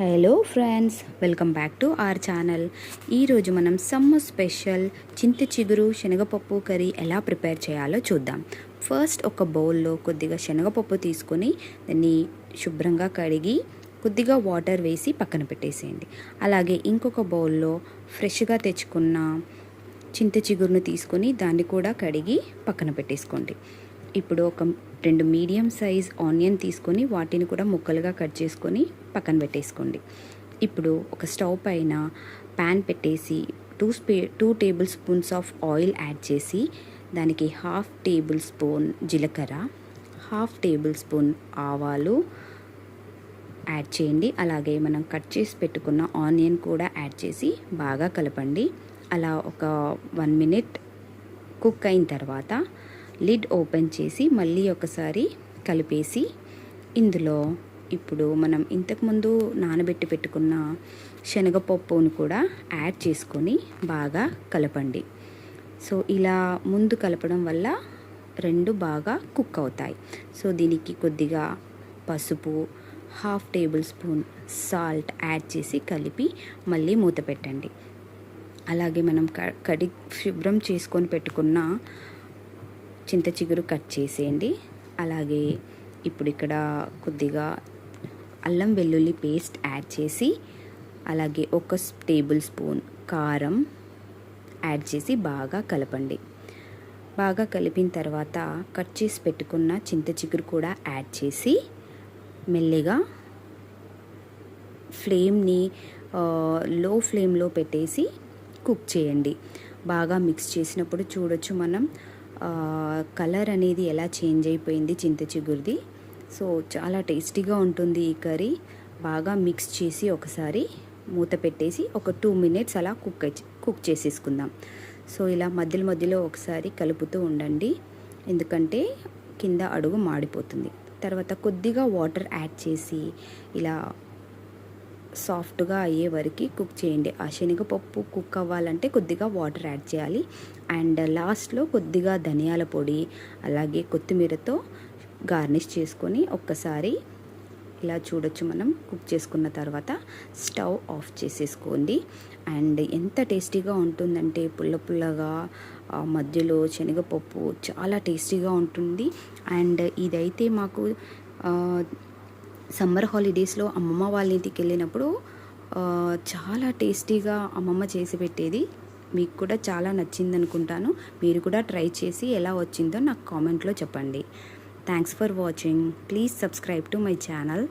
Hello friends welcome back to our channel ఈరోజు మనం summer special చింత చిగురు శనగపప్పు కర్రీ ఎలా ప్రిపేర్ చేయాలో చూద్దాం. ఫస్ట్ ఒక బౌల్లో కొద్దిగా శనగపప్పు తీసుకొని దాన్ని శుభ్రంగా కడిగి కొద్దిగా వాటర్ వేసి పక్కన పెట్టేసేయండి. అలాగే ఇంకొక బౌల్లో ఫ్రెష్గా తెచ్చుకున్న చింత చిగురును తీసుకొని దాన్ని కూడా కడిగి పక్కన పెట్టేసుకోండి. ఇప్పుడు ఒక రెండు మీడియం సైజ్ ఆనియన్ తీసుకొని వాటిని కూడా ముక్కలుగా కట్ చేసుకొని పక్కన పెట్టేసుకోండి. ఇప్పుడు ఒక స్టవ్ పైన ప్యాన్ పెట్టేసి two స్పే two tablespoons of oil add చేసి దానికి హాఫ్ టేబుల్ స్పూన్ జీలకర్ర హాఫ్ టేబుల్ స్పూన్ ఆవాలు యాడ్ చేయండి. అలాగే మనం కట్ చేసి పెట్టుకున్న ఆనియన్ కూడా యాడ్ చేసి బాగా కలపండి. అలా ఒక వన్ మినిట్ కుక్ అయిన తర్వాత లిడ్ ఓపెన్ చేసి మళ్ళీ ఒకసారి కలిపేసి ఇందులో ఇప్పుడు మనం ఇంతకుముందు నానబెట్టి పెట్టుకున్న శనగపప్పును కూడా యాడ్ చేసుకొని బాగా కలపండి. సో ఇలా ముందు కలపడం వల్ల రెండు బాగా కుక్ అవుతాయి. సో దీనికి కొద్దిగా పసుపు half tablespoon salt add చేసి కలిపి మళ్ళీ మూత పెట్టండి. అలాగే మనం క కడి శుభ్రం చేసుకొని పెట్టుకున్న చింత చిగురు కట్ చేసేయండి. అలాగే ఇప్పుడు ఇక్కడ కొద్దిగా అల్లం వెల్లుల్లి పేస్ట్ యాడ్ చేసి అలాగే ఒక టేబుల్ స్పూన్ కారం యాడ్ చేసి బాగా కలపండి. బాగా కలిపిన తర్వాత కట్ చేసి పెట్టుకున్న చింత చిగురు కూడా యాడ్ చేసి మెల్లిగా ఫ్లేమ్ని లో ఫ్లేమ్లో పెట్టేసి కుక్ చేయండి. బాగా మిక్స్ చేసినప్పుడు చూడొచ్చు మనం కలర్ అనేది ఎలా చేంజ్ అయిపోయింది చింత చిగురిది. సో చాలా టేస్టీగా ఉంటుంది ఈ కర్రీ. బాగా మిక్స్ చేసి ఒకసారి మూత పెట్టేసి ఒక టూ మినిట్స్ అలా కుక్ కుక్ చేసేసుకుందాం. సో ఇలా మధ్యలో మధ్యలో ఒకసారి కలుపుతూ ఉండండి. ఎందుకంటే కింద అడుగు మాడిపోతుంది. తర్వాత కొద్దిగా వాటర్ యాడ్ చేసి ఇలా సాఫ్ట్గా అయ్యే వరకు కుక్ చేయండి. ఆ శనగపప్పు కుక్ అవ్వాలంటే కొద్దిగా వాటర్ యాడ్ చేయాలి. అండ్ లాస్ట్లో కొద్దిగా ధనియాల పొడి అలాగే కొత్తిమీరతో గార్నిష్ చేసుకొని ఒక్కసారి ఇలా చూడొచ్చు మనం కుక్ చేసుకున్న తర్వాత స్టవ్ ఆఫ్ చేసేసుకోండి. అండ్ ఎంత టేస్టీగా ఉంటుందంటే పుల్ల పుల్లగా మధ్యలో శనగపప్పు చాలా టేస్టీగా ఉంటుంది. అండ్ ఇదైతే మాకు సమ్మర్ హాలిడేస్లో అమ్మమ్మ వాళ్ళ ఇంటికి వెళ్ళినప్పుడు చాలా టేస్టీగా అమ్మమ్మ చేసి పెట్టేది. మీకు కూడా చాలా నచ్చింది అనుకుంటాను. మీరు కూడా ట్రై చేసి ఎలా వచ్చిందో నాకు కామెంట్లో చెప్పండి. Thanks for watching please subscribe to my channel